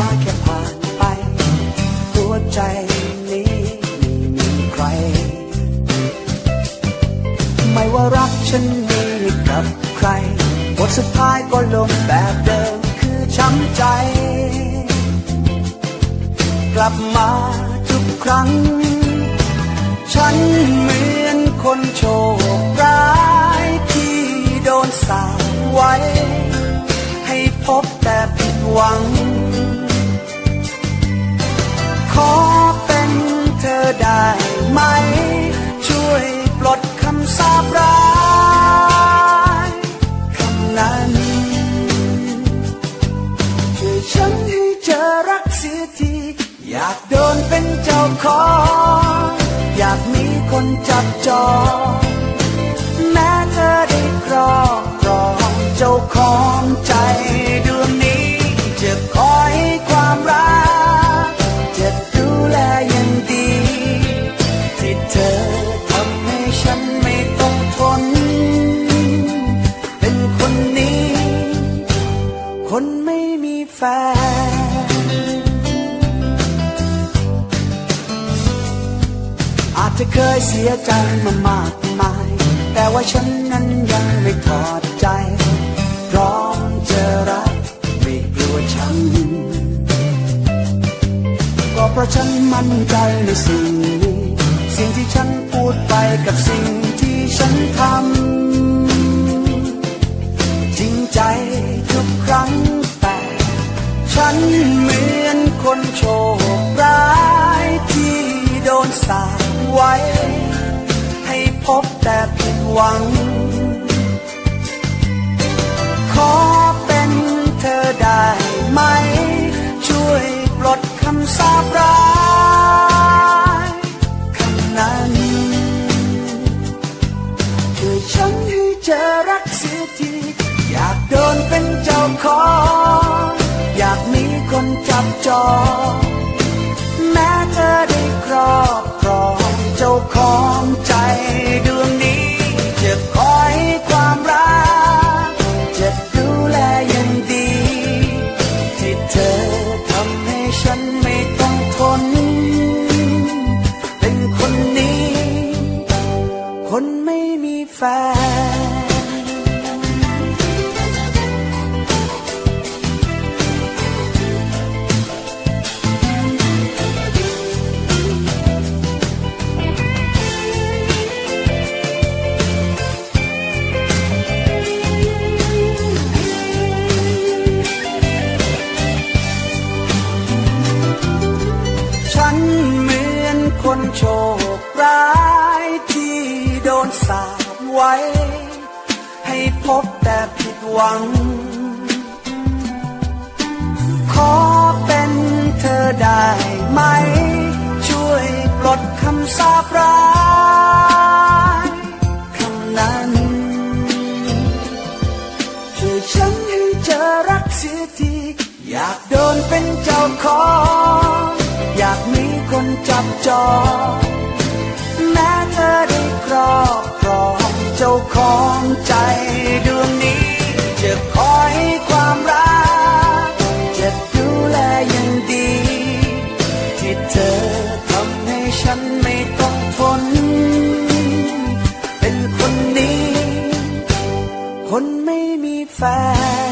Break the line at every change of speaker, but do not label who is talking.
าแค่ผ่านไป หัวใจนี้ไม่มีใคร ไม่ว่ารักฉันมีกับใครบทสุดท้ายก็ลงแบบเดิมคือช้ำใจ กลับมาทุกครั้ง ฉันเหมือนคนโชคร้ายที่โดนสาวไว้ ให้พบแต่ผิดหวัง ขอเป็นเธอได้ไหม ช่วยปลดคำสาปร้ายคำนั้นช่วยฉันให้เจอรักเสียที อยากโดนเป็นเจ้าของ อยากมีคนจับจองแม้เธอได้ครอบครองเจ้าของใจ จจะเคยเสียใจมามากมาย แต่ว่าฉันนั้นยังไม่ถอดใจ พร้อมจะรักไม่กลัวช้ำก็เพราะฉันมั่นใจในสิ่งนี้ สิ่งที่ฉันพูดไปกับสิ่งที่ฉันทำจริงใจทุกครั้งแต่ ฉันเหมือนคนโชค ไว้ ให้พบแต่ผิดหวัง ขอเป็นเธอได้ไหม ช่วยปลดคำสาปร้ายคำนั้นช่วยฉันให้เจอรักเสียทีอยากโดนเป็นเจ้าของอยากมีคนจับจองแม้เธอได้ครอบ พบแต่ผิดหวัง ขอเป็นเธอได้ไหม ช่วยปลดคำสาปร้ายคำนั้นช่วยฉันให้เจอรักเสียทีอยากโดนเป็นเจ้าของ อยากมีคนจับจองแม้เธอได้ครอบครองเจ้าของใจ back.